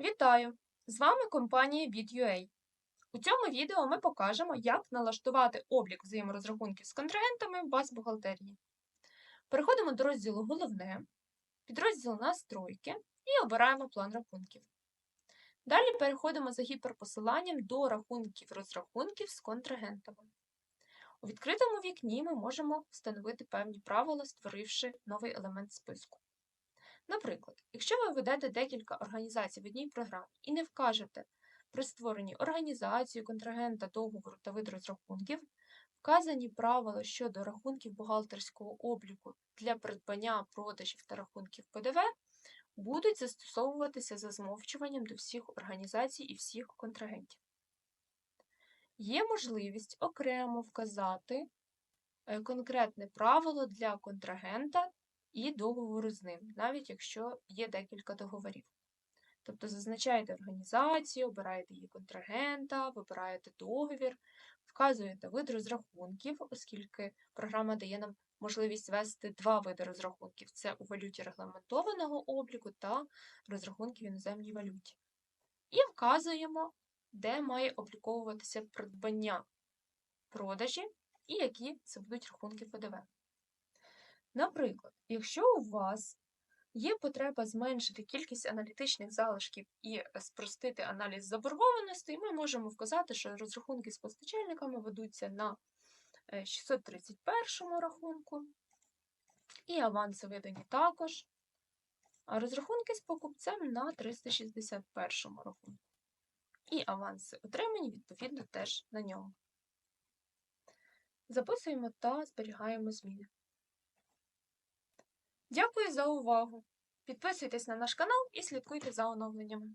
Вітаю! З вами компанія BitUA. У цьому відео ми покажемо, як налаштувати облік взаєморозрахунків з контрагентами в баз бухгалтерії. Переходимо до розділу Головне, підрозділ Настройки і обираємо план рахунків. Далі переходимо за гіперпосиланням до рахунків розрахунків з контрагентами. У відкритому вікні ми можемо встановити певні правила, створивши новий елемент списку. Наприклад, якщо ви ведете декілька організацій в одній програмі і не вкажете при створенні організації, контрагента, договору та вид розрахунків, вказані правила щодо рахунків бухгалтерського обліку для придбання продажів та рахунків ПДВ будуть застосовуватися за змовчуванням до всіх організацій і всіх контрагентів. Є можливість окремо вказати е, конкретне правило для контрагента і договору з ним, навіть якщо є декілька договорів. Тобто зазначаєте організацію, обираєте її контрагента, вибираєте договір, вказуєте вид розрахунків, оскільки програма дає нам можливість вести два види розрахунків: це у валюті регламентованого обліку та розрахунки в іноземній валюті. І вказуємо, де має обліковуватися придбання продажі і які це будуть рахунки ПДВ. Наприклад, якщо у вас є потреба зменшити кількість аналітичних залишків і е, спростити аналіз заборгованості, ми можемо вказати, що розрахунки з постачальниками ведуться на 631 рахунку, і аванси видані також, а розрахунки з покупцем на 361 рахунку. І аванси отримані, відповідно, теж на ньому. Записуємо та зберігаємо зміни. Дякую за увагу! Підписуйтесь на наш канал і слідкуйте за оновленнями.